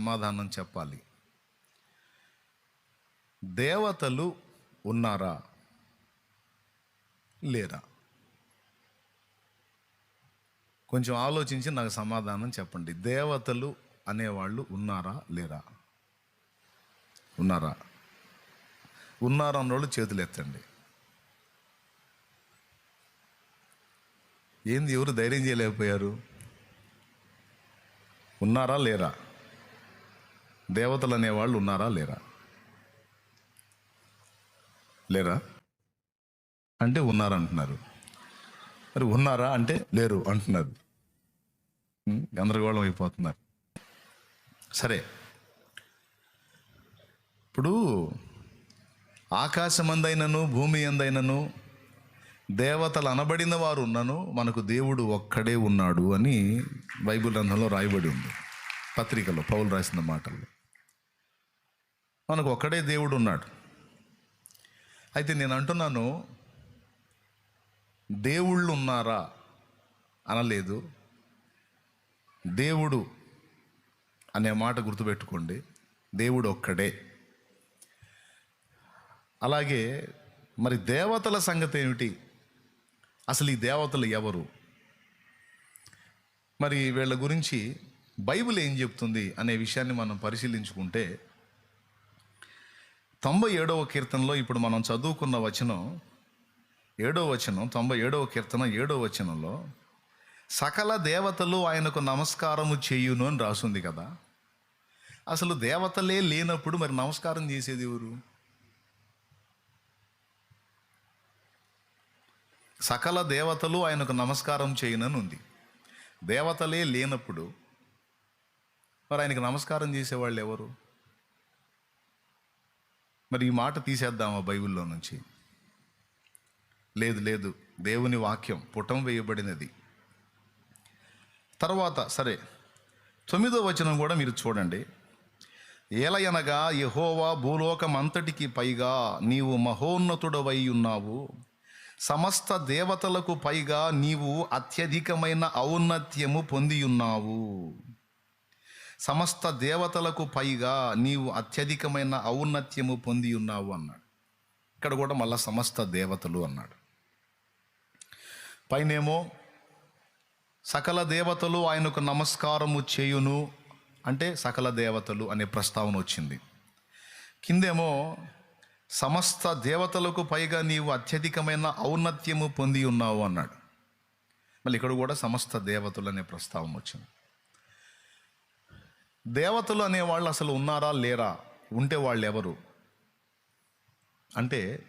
సమాధానం చెప్పాలి. దేవతలు ఉన్నారా? లేరా? కొంచెం ఆలోచించి నాకు సమాధానం చెప్పండి. దేవతలు అనేవాళ్ళు ఉన్నారా? లేరా? ఉన్నారా? ఉన్నారా అన్నోళ్ళు చేతులు ఎత్తండి. ఏంది ఎవరు ధైర్యం చేయలేకపోయారు? ఉన్నారా? లేరా? దేవతలు అనేవాళ్ళు ఉన్నారా లేరా? లేరా? అంటే ఉన్నారా అంటున్నారు మరి ఉన్నారా అంటే లేరు అంటున్నారు. గందరగోళం అయిపోతున్నారు. సరే. ఇప్పుడు ఆకాశమందైనను భూమి ఎందైనను దేవతలు అనబడిన వారు ఉన్నను మనకు దేవుడు ఒక్కడే ఉన్నాడు అని బైబిల్ గ్రంథంలో రాయబడి ఉంది. పత్రికలో పౌలు రాసిన మాటల్లో. మనకు ఒక్కడే దేవుడు ఉన్నాడు అయితే నేను అంటున్నాను దేవుళ్ళు ఉన్నారా అనలేదు. దేవుడు అనే మాట గుర్తుపెట్టుకోండి దేవుడు ఒక్కడే అలాగే మరి దేవతల సంగతి ఏమిటి అసలు ఈ దేవతలు ఎవరు? మరి వీళ్ళ గురించి బైబిల్ ఏం చెప్తుంది అనే విషయాన్ని మనం పరిశీలించుకుంటే తొంభై ఏడవ కీర్తనలో ఇప్పుడు మనం చదువుకున్న వచనం ఏడో వచనం తొంభై ఏడవ కీర్తన ఏడో వచనంలో సకల దేవతలు ఆయనకు నమస్కారము చేయును అని రాసుంది కదా. అసలు దేవతలే లేనప్పుడు మరి నమస్కారం చేసేది ఎవరు? సకల దేవతలు ఆయనకు నమస్కారం చేయనని ఉంది. దేవతలే లేనప్పుడు మరి ఆయనకు నమస్కారం చేసేవాళ్ళు ఎవరు? మరి ఈ మాట తీసేద్దామా బైబిల్లో నుంచి? లేదు లేదు. దేవుని వాక్యం పుటం వేయబడినది. తర్వాత సరే. తొమ్మిదో వచనం కూడా మీరు చూడండి. ఏలయనగా యహోవా భూలోకం అంతటికి పైగా నీవు మహోన్నతుడవై ఉన్నావు. సమస్త దేవతలకు పైగా నీవు అత్యధికమైన ఔన్నత్యము పొందియున్నావు సమస్త దేవతలకు పైగా నీవు అత్యధికమైన ఔన్నత్యము పొంది ఉన్నావు అన్నాడు. ఇక్కడ కూడా మళ్ళా సమస్త దేవతలు అన్నాడు. పైనేమో సకల దేవతలు ఆయనకు నమస్కారము చేయును అంటే సకల దేవతలు అనే ప్రస్తావన వచ్చింది. కిందేమో సమస్త దేవతలకు పైగా నీవు అత్యధికమైన ఔన్నత్యము పొంది ఉన్నావు అన్నాడు. మళ్ళీ ఇక్కడ కూడా సమస్త దేవతలు అనే ప్రస్తావన వచ్చింది. దేవతలు అనేవాళ్ళు అసలు ఉన్నారా లేరా? ఉంటే వాళ్ళు ఎవరు అంటే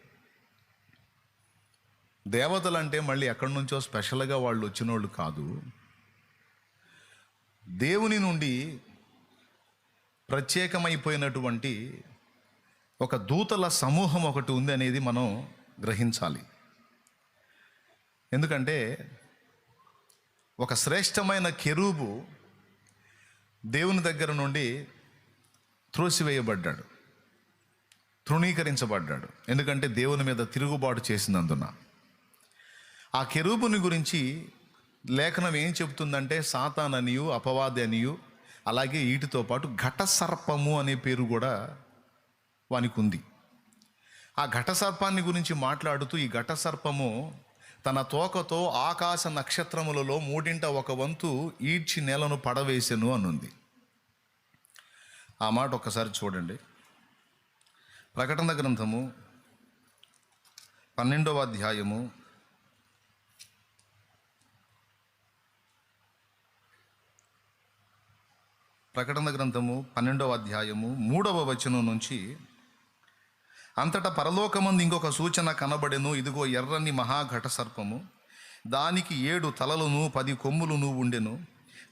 దేవతలు అంటే మళ్ళీ ఎక్కడి నుంచో స్పెషల్గా వాళ్ళు వచ్చిన వాళ్ళు కాదు. దేవుని నుండి ప్రత్యేకమైపోయినటువంటి ఒక దూతల సమూహం ఒకటి ఉంది అనేది మనం గ్రహించాలి. ఎందుకంటే ఒక శ్రేష్టమైన కెరూబు దేవుని దగ్గర నుండి త్రోసివేయబడ్డాడు. తృణీకరించబడ్డాడు. ఎందుకంటే దేవుని మీద తిరుగుబాటు చేసినందున. ఆ కెరూబుని గురించి లేఖనం ఏం చెబుతుందంటే సాతాన్ అనియు అపవాది అనియు అలాగే వీటితో పాటు ఘట సర్పము అనే పేరు కూడా వానికి ఉంది ఆ ఘట సర్పాన్ని గురించి మాట్లాడుతూ ఈ ఘట సర్పము తన తోకతో ఆకాశ నక్షత్రములలో మూడింట ఒక వంతు ఈడ్చి నేలను పడవేసెను అనుంది. ఆ మాట ఒక్కసారి చూడండి. ప్రకటన గ్రంథము పన్నెండవ అధ్యాయము ప్రకటన గ్రంథము పన్నెండవ అధ్యాయము మూడవ వచనం నుంచి అంతటా పరలోకమందు ఇంకొక సూచన కనబడెను. ఇదిగో ఎర్రని మహాఘట సర్పము. దానికి ఏడు తలలను పది కొమ్ములను ఉండెను.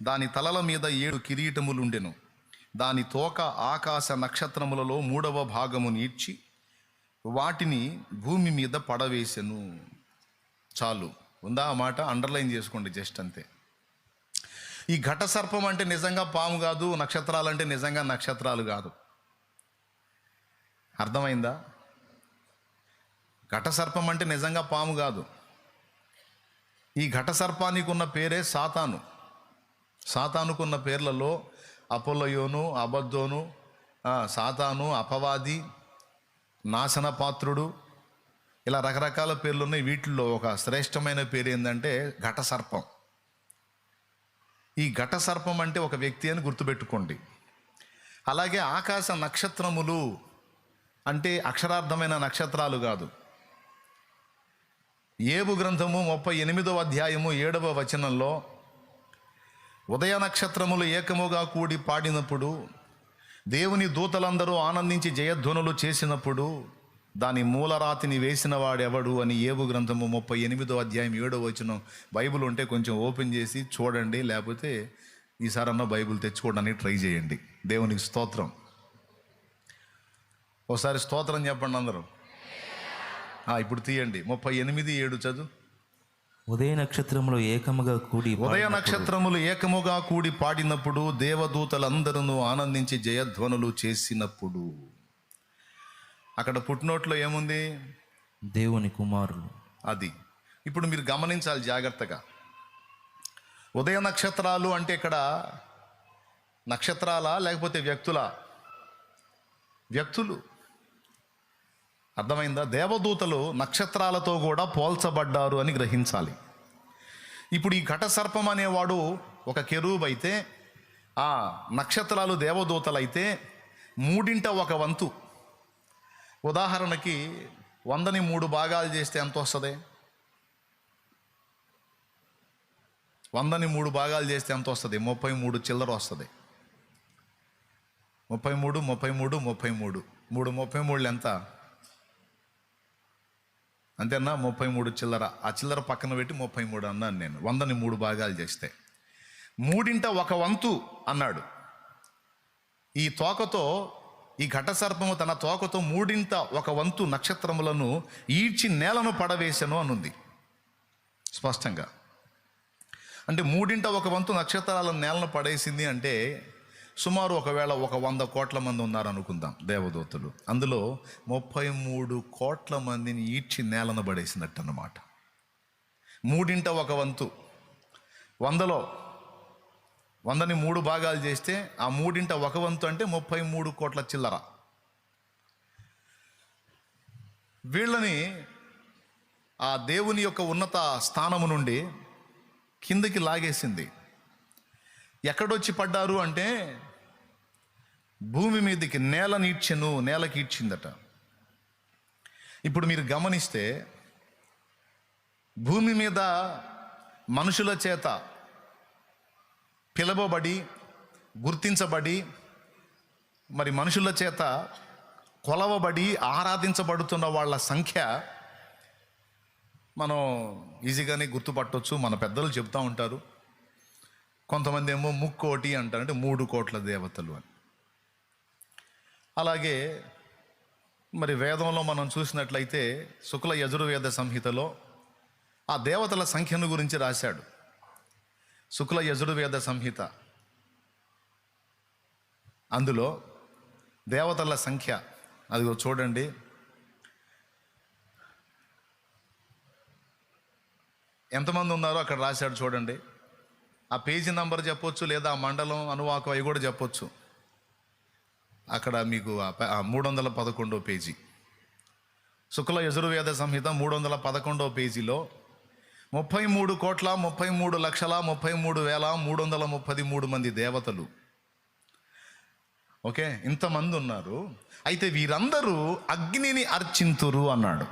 దాని తలల మీద ఏడు కిరీటములుండెను. దాని తోక ఆకాశ నక్షత్రములలో మూడవ భాగము నీడ్చి వాటిని భూమి మీద పడవేసెను. చాలు. ఉందా ఆ మాట? అండర్లైన్ చేసుకోండి జస్ట్ అంతే. ఈ ఘట సర్పం అంటే నిజంగా పాము కాదు నక్షత్రాలు అంటే నిజంగా నక్షత్రాలు కాదు. అర్థమైందా? ఘట సర్పం అంటే నిజంగా పాము కాదు. ఈ ఘటసర్పానికి ఉన్న పేరే సాతాను. సాతానుకున్న పేర్లలో అపోలయోను అబద్ధోను సాతాను అపవాది నాశనపాత్రుడు ఇలా రకరకాల పేర్లు ఉన్నాయి వీటిల్లో ఒక శ్రేష్టమైన పేరు ఏంటంటే ఘట సర్పం ఈ ఘట సర్పం అంటే ఒక వ్యక్తి అని గుర్తుపెట్టుకోండి. అలాగే ఆకాశ నక్షత్రములు అంటే అక్షరార్థమైన నక్షత్రాలు కాదు. ఏబు గ్రంథము ముప్పై ఎనిమిదవ అధ్యాయము ఏడవ వచనంలో ఉదయ నక్షత్రములు ఏకముగా కూడి పాడినప్పుడు దేవుని దూతలందరూ ఆనందించి జయధ్వనులు చేసినప్పుడు దాని మూలరాతిని వేసిన వాడెవడు? అని ఏబు గ్రంథము ముప్పై ఎనిమిదో అధ్యాయం ఏడో వచనం బైబిల్ ఉంటే కొంచెం ఓపెన్ చేసి చూడండి లేకపోతే ఈసారన్నా బైబిల్ తెచ్చుకోవడానికి ట్రై చేయండి. దేవునికి స్తోత్రం. ఒకసారి స్తోత్రం చెప్పండి అందరూ. ఇప్పుడు తీయండి. ముప్పై ఎనిమిది ఏడు చదువు. ఉదయ నక్షత్రములో ఏకముగా కూడి ఉదయ నక్షత్రములు ఏకముగా కూడి పాడినప్పుడు దేవదూతలందరూ ఆనందించి జయధ్వనులు చేసినప్పుడు. అక్కడ పుట్టినోట్లో ఏముంది? దేవుని కుమారులు. అది. ఇప్పుడు మీరు గమనించాలి జాగ్రత్తగా. ఉదయ నక్షత్రాలు అంటే ఇక్కడ నక్షత్రాలా లేకపోతే వ్యక్తులా? వ్యక్తులు. అర్థమైందా? దేవదూతలు నక్షత్రాలతో కూడా పోల్చబడ్డారు అని గ్రహించాలి. ఇప్పుడు ఈ ఘట సర్పం అనేవాడు ఒక కెరూబ్ అయితే ఆ నక్షత్రాలు దేవదూతలైతే మూడింట ఒక వంతు. ఉదాహరణకి వందని మూడు భాగాలు చేస్తే ఎంత వస్తుంది? వందని మూడు భాగాలు చేస్తే ఎంత వస్తుంది? ముప్పై మూడు చిల్లర వస్తుంది. ముప్పై మూడు ముప్పై మూడు ముప్పై మూడు. మూడు ముప్పై మూడు ఎంత? అంతేనా? ముప్పై మూడు చిల్లర. ఆ చిల్లర పక్కన పెట్టి ముప్పై మూడు అన్నాను నేను. వందని మూడు భాగాలు చేస్తే. మూడింట ఒక వంతు అన్నాడు. ఈ తోకతో ఈ ఘటసర్పము తన తోకతో మూడింట ఒక వంతు నక్షత్రములను ఈడ్చి నేలను పడవేశను అనుంది. స్పష్టంగా. అంటే మూడింట ఒక వంతు నక్షత్రాలను నేలను పడేసింది అంటే సుమారు ఒకవేళ ఒక వంద కోట్ల మంది ఉన్నారు అనుకుందాం దేవదూతలు. అందులో ముప్పై మూడు కోట్ల మందిని ఈడ్చి నేలను పడేసినట్టు అన్నమాట మూడింట ఒక వంతు. వందలో. వందని మూడు భాగాలు చేస్తే ఆ మూడింట ఒక వంతు అంటే ముప్పై మూడు కోట్ల చిల్లర. వీళ్ళని ఆ దేవుని యొక్క ఉన్నత స్థానము నుండి కిందకి లాగేసింది. ఎక్కడొచ్చి పడ్డారు అంటే భూమి మీదకి నేలనీడ్చెను నేలకి ఇచ్చిందట ఇప్పుడు మీరు గమనిస్తే భూమి మీద మనుషుల చేత పిలవబడి గుర్తించబడి మరి మనుషుల చేత కొలవబడి ఆరాధించబడుతున్న వాళ్ళ సంఖ్య మనం ఈజీగానే గుర్తుపట్టొచ్చు. మన పెద్దలు చెప్తూ ఉంటారు. కొంతమంది ఏమో ముక్కోటి అంటారు. అంటే మూడు కోట్ల దేవతలు అని. అలాగే మరి వేదంలో మనం చూసినట్లయితే శుక్ల యజుర్వేద సంహితలో ఆ దేవతల సంఖ్యను గురించి రాశాడు. శుక్ల యజుర్వేద సంహిత. అందులో దేవతల సంఖ్య అది చూడండి. ఎంతమంది ఉన్నారో అక్కడ రాశాడు చూడండి. ఆ పేజీ నంబర్ చెప్పొచ్చు లేదా ఆ మండలం అనువాకం అవి కూడా చెప్పొచ్చు. అక్కడ మీకు మూడు వందల పదకొండో పేజీ. శుక్ల యజుర్వేద సంహిత మూడు వందల పదకొండో పేజీలో ముప్పై మూడు కోట్ల ముప్పై మూడు లక్షల ముప్పై మూడు వేల మూడు వందల ముప్పది మూడు మంది దేవతలు. ఓకే ఇంతమంది ఉన్నారు. అయితే వీరందరూ అగ్నిని అర్చింతురు అన్నాడు.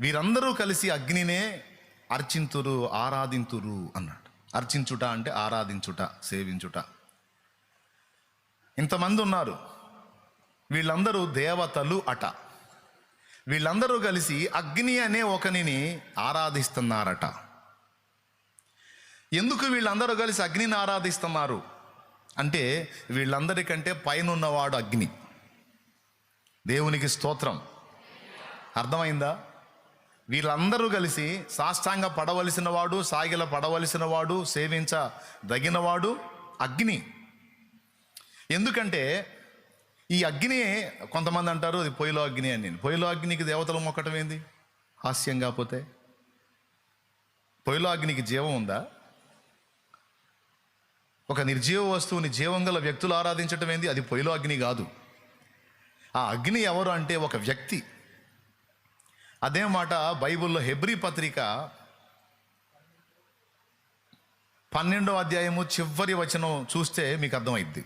వీరందరూ కలిసి అగ్నినే అర్చింతురు ఆరాధింతురు అన్నాడు. అర్చించుట అంటే ఆరాధించుట సేవించుట. ఇంతమంది ఉన్నారు వీళ్ళందరూ దేవతలు అట. వీళ్ళందరూ కలిసి అగ్ని అనే ఒకనిని ఆరాధిస్తున్నారట. ఎందుకు వీళ్ళందరూ కలిసి అగ్నిని ఆరాధిస్తున్నారు? అంటే వీళ్ళందరికంటే పైన ఉన్నవాడు అగ్ని. దేవునికి స్తోత్రం. అర్థమైందా? వీళ్ళందరూ కలిసి సాష్టాంగ పడవలసిన వాడు సాగిల పడవలసిన వాడు సేవించదగినవాడు అగ్ని. ఎందుకంటే ఈ అగ్ని కొంతమంది అంటారు అది పొయ్యిలో అగ్ని అని. నేను పొయ్యిలో అగ్నికి దేవతలు మొక్కటం ఏంది? హాస్యం కాకపోతే పొయ్యిలో అగ్నికి జీవం ఉందా? ఒక నిర్జీవ వస్తువుని జీవం గల వ్యక్తులు ఆరాధించటం ఏంది? అది పొయ్యిలో అగ్ని కాదు. ఆ అగ్ని ఎవరు అంటే ఒక వ్యక్తి. అదే మాట బైబిల్లో హెబ్రీ పత్రిక పన్నెండో అధ్యాయము చివరి వచనం చూస్తే మీకు అర్థమైద్ది.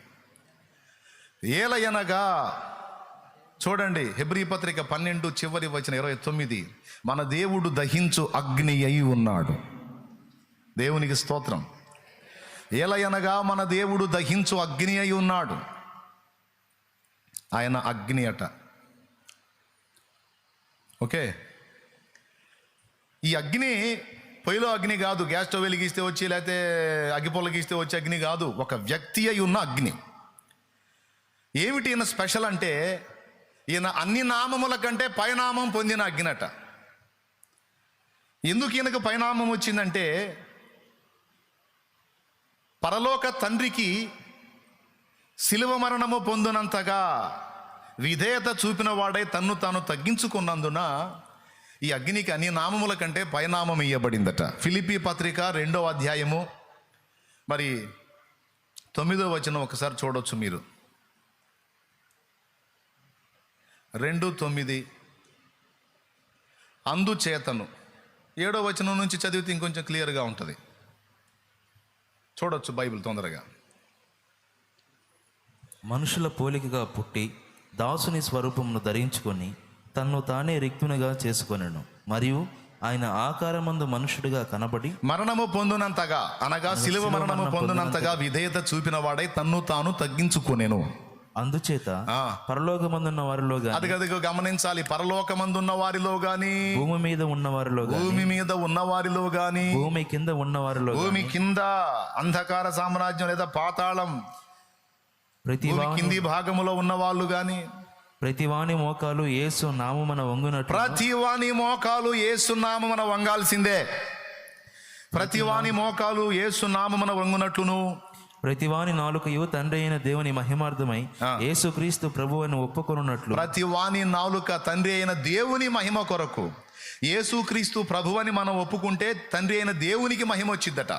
ఏలయనగా చూడండి హెబ్రీ పత్రిక పన్నెండు చివరి వచ్చిన ఇరవై తొమ్మిది. మన దేవుడు దహించు అగ్ని అయి ఉన్నాడు. దేవునికి స్తోత్రం. ఏలయనగా మన దేవుడు దహించు అగ్ని అయి ఉన్నాడు. ఆయన అగ్ని అట. ఓకే? ఈ అగ్ని పొయ్యిలో అగ్ని కాదు. గ్యాస్ స్టవ్ వెలిగిస్తే వచ్చి లేకపోతే అగ్గిపొలగిస్తే వచ్చే అగ్ని కాదు. ఒక వ్యక్తి అయి ఉన్న అగ్ని. ఏమిటి ఈయన స్పెషల్ అంటే ఈయన అన్ని నామముల కంటే పైనామం పొందిన అగ్నిట ఎందుకు ఈయనకు పైనామం వచ్చిందంటే పరలోక తండ్రికి శిలువ మరణము పొందినంతగా విధేయత చూపిన వాడై తన్ను తాను తగ్గించుకున్నందున ఈ అగ్నికి అన్ని నామముల కంటే పైనామం ఇయ్యబడిందట. ఫిలిపి పత్రిక రెండవ అధ్యాయము. మరి తొమ్మిదో వచనం ఒకసారి చూడొచ్చు మీరు. రెండు తొమ్మిది. అందుచేతను ఏడో వచనం నుంచి చదివితే ఇంకొంచెం క్లియర్గా ఉంటుంది. చూడొచ్చు బైబిల్ తొందరగా. మనుషుల పోలికగా పుట్టి దాసుని స్వరూపమును ధరించుకొని తన్ను తానే రిక్తునిగా చేసుకొనెను. మరియు ఆయన ఆకారమందు మనుషుడిగా కనబడి మరణము పొందునంతగా అనగా శిలువ మరణము పొందునంతగా విధేయత చూపిన వాడై తన్ను తాను తగ్గించుకునేను. అందుచేత. పరలోకమందున్న వారిలో గాని అది గదిగో గమనించాలి. పరలోకమందున్న వారిలో గాని భూమి మీద ఉన్న వారిలో భూమి మీద ఉన్న వారిలో గాని భూమి కింద ఉన్న వారిలో భూమి కింద అంధకార సామ్రాజ్యం లేదా పాతాళం ప్రతి కింది భాగములో ఉన్న వాళ్ళు గాని ప్రతి వాని మోకాలు యేసు నామమున వంగునట్లు ప్రతి వాని మోకాలు ఏసునామమున వంగాల్సిందే. ప్రతి వాని మోకాలు ఏసునామమున వంగునట్లును. ప్రతి వాని నాలుకయు తండ్రి అయిన దేవుని మహిమార్థమై. యేసుక్రీస్తు ప్రభు అని ఒప్పుకొనున్నట్లు. ప్రతి వాని నాలుక తండ్రి అయిన దేవుని మహిమ కొరకు యేసుక్రీస్తు ప్రభువని మనం ఒప్పుకుంటే తండ్రి అయిన దేవునికి మహిమ వచ్చిద్దట.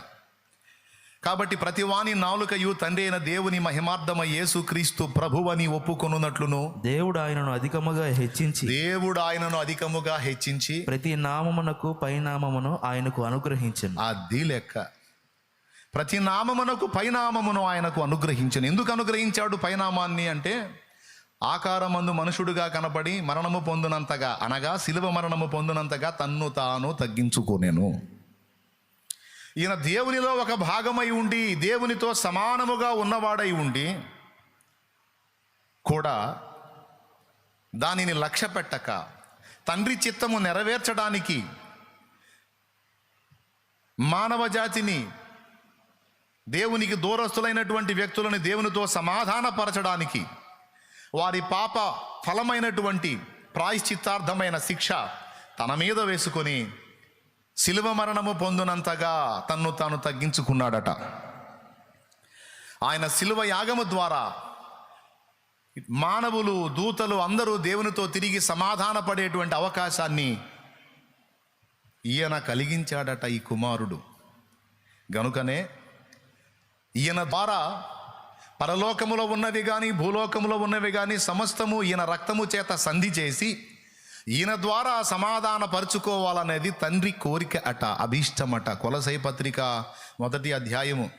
కాబట్టి ప్రతి వాని నాలుకయు తండ్రి అయిన దేవుని మహిమార్థమై యేసుక్రీస్తు ప్రభువని ఒప్పుకొనున్నట్లును దేవుడు ఆయనను అధికముగా హెచ్చించి దేవుడు ఆయనను అధికముగా హెచ్చించి ప్రతి నామమునకు పైనామమును ఆయనకు అనుగ్రహించను. అది లెక్క. ప్రతి నామమునకు పైనామమును ఆయనకు అనుగ్రహించను. ఎందుకు అనుగ్రహించాడు పైనామాన్ని అంటే ఆకారమందు మనుషుడుగా కనబడి మరణము పొందినంతగా అనగా శిలువ మరణము పొందినంతగా తన్ను తాను తగ్గించుకోనేను. ఈయన దేవునిలో ఒక భాగమై ఉండి దేవునితో సమానముగా ఉన్నవాడై ఉండి కూడా దానిని లక్ష్య పెట్టక తండ్రి చిత్తము నెరవేర్చడానికి మానవ జాతిని దేవునికి దూరస్తులైనటువంటి వ్యక్తులను దేవునితో సమాధానపరచడానికి వారి పాప ఫలమైనటువంటి ప్రాయశ్చిత్తార్థమైన శిక్ష తన మీద వేసుకొని శిలువ మరణము పొందునంతగా తన్ను తాను తగ్గించుకున్నాడట. ఆయన శిలువ యాగము ద్వారా మానవులు దూతలు అందరూ దేవునితో తిరిగి సమాధానపడేటువంటి అవకాశాన్ని ఈయన కలిగించాడట ఈ కుమారుడు. గనుకనే ఈయన ద్వారా పరలోకములో ఉన్నవి కానీ భూలోకములో ఉన్నవి కానీ సమస్తము ఈయన రక్తము చేత సంధి చేసి ఈయన ద్వారా సమాధాన పరుచుకోవాలనేది తండ్రి కోరిక అట అభీష్టమట. కొలసై పత్రిక మొదటి అధ్యాయము.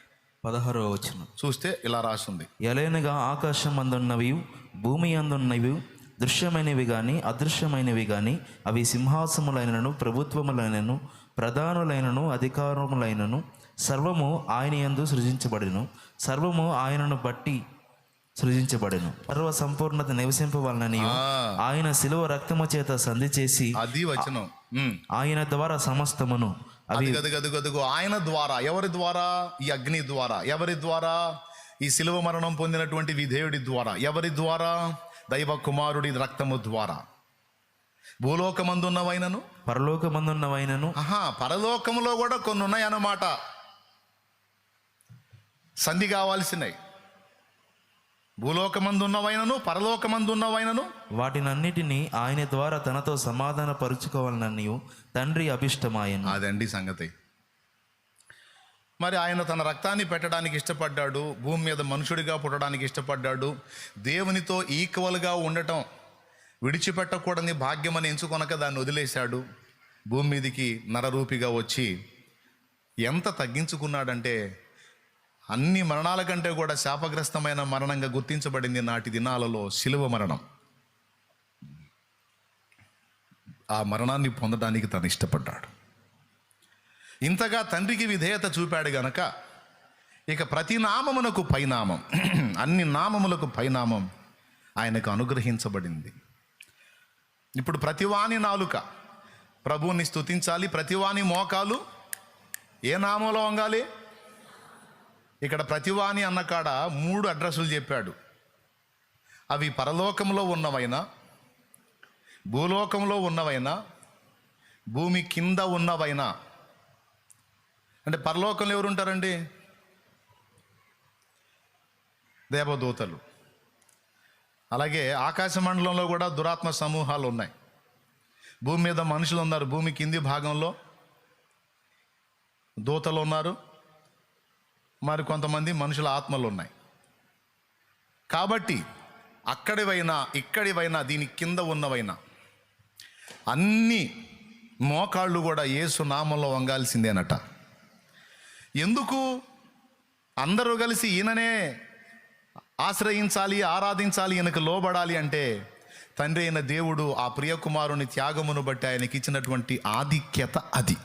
పదహారవ వచనం. చూస్తే ఇలా రాసింది. ఎలైనగా ఆకాశం అందున్నవి భూమి అందున్నవి దృశ్యమైనవి గాని అదృశ్యమైనవి గాని అవి సింహాసములైనను ప్రభుత్వములైనను ప్రధానులైనను అధికారములైనను సర్వము ఆయన యందు సృజించబడిను. సర్వము ఆయనను బట్టి సృజించబడెను. సర్వ సంపూర్ణత నివసింపవలనని. ఆయన శిలువ రక్తము చేత సంధి చేసి అది వచనం. ఆయన ద్వారా సమస్తమును అది గదు గదు గదుగు. ఆయన ద్వారా ఎవరి ద్వారా? ఈ అగ్ని ద్వారా. ఎవరి ద్వారా? ఈ శిలువ మరణం పొందినటువంటి విధేయుడి ద్వారా. ఎవరి ద్వారా? దైవ కుమారుడి రక్తము ద్వారా. భూలోకమందున్నవైనను? పరలోకమందున్నవైనను. ఆహా పరలోకములో కూడా కొన్ని ఉన్నాయన్నమాట సంధి కావాల్సినవి. భూలోకమందున్నవైనను పరలోకమందున్నవైనను. వాటినన్నిటినీ ఆయన ద్వారా తనతో సమాధాన పరుచుకోవాలనని తండ్రి అభిష్టమాయను. అదండి సంగతి. మరి ఆయన తన రక్తాన్ని పెట్టడానికి ఇష్టపడ్డాడు భూమి మీద మనుషుడిగా పుట్టడానికి ఇష్టపడ్డాడు దేవునితో ఈక్వల్గా ఉండటం విడిచిపెట్టకూడని భాగ్యమని ఎంచుకొనక దాన్ని వదిలేశాడు భూమి మీదికి నరరూపిగా వచ్చి ఎంత తగ్గించుకున్నాడంటే అన్ని మరణాల కంటే కూడా శాపగ్రస్తమైన మరణంగా గుర్తించబడింది నాటి దినాలలో శిలువ మరణం. ఆ మరణాన్ని పొందడానికి తను ఇష్టపడ్డాడు. ఇంతగా తండ్రికి విధేయత చూపాడు గనక ఇక ప్రతి నామమునకు పైనామం అన్ని నామములకు పైనామం ఆయనకు అనుగ్రహించబడింది. ఇప్పుడు ప్రతివాని నాలుక ప్రభువుని స్తుతించాలి ప్రతివాని మోకాలు ఏ నామంలో వంగాలి? ఇక్కడ ప్రతివాని అన్నకాడ మూడు అడ్రస్సులు చెప్పాడు. అవి పరలోకంలో ఉన్నవైనా భూలోకంలో ఉన్నవైనా భూమి కింద ఉన్నవైనా. అంటే పరలోకంలో ఎవరు ఉంటారండి దేవదూతలు. అలాగే ఆకాశ మండలంలో కూడా దురాత్మ సమూహాలు ఉన్నాయి. భూమి మీద మనుషులు ఉన్నారు భూమి కింది భాగంలో దూతలు ఉన్నారు. మరి కొంతమంది మనుషుల ఆత్మలు ఉన్నాయి. కాబట్టి అక్కడివైనా ఇక్కడివైనా దీని కింద ఉన్నవైనా అన్ని మోకాళ్ళు కూడా ఏసు నామంలో వంగాల్సిందేనట ఎందుకు? అందరూ కలిసి ఈయననే ఆశ్రయించాలి ఆరాధించాలి ఈయనకు లోబడాలి అంటే తండ్రి అయిన దేవుడు ఆ ప్రియకుమారుని త్యాగమును బట్టి ఆయనకి ఇచ్చినటువంటి ఆధిక్యత అది.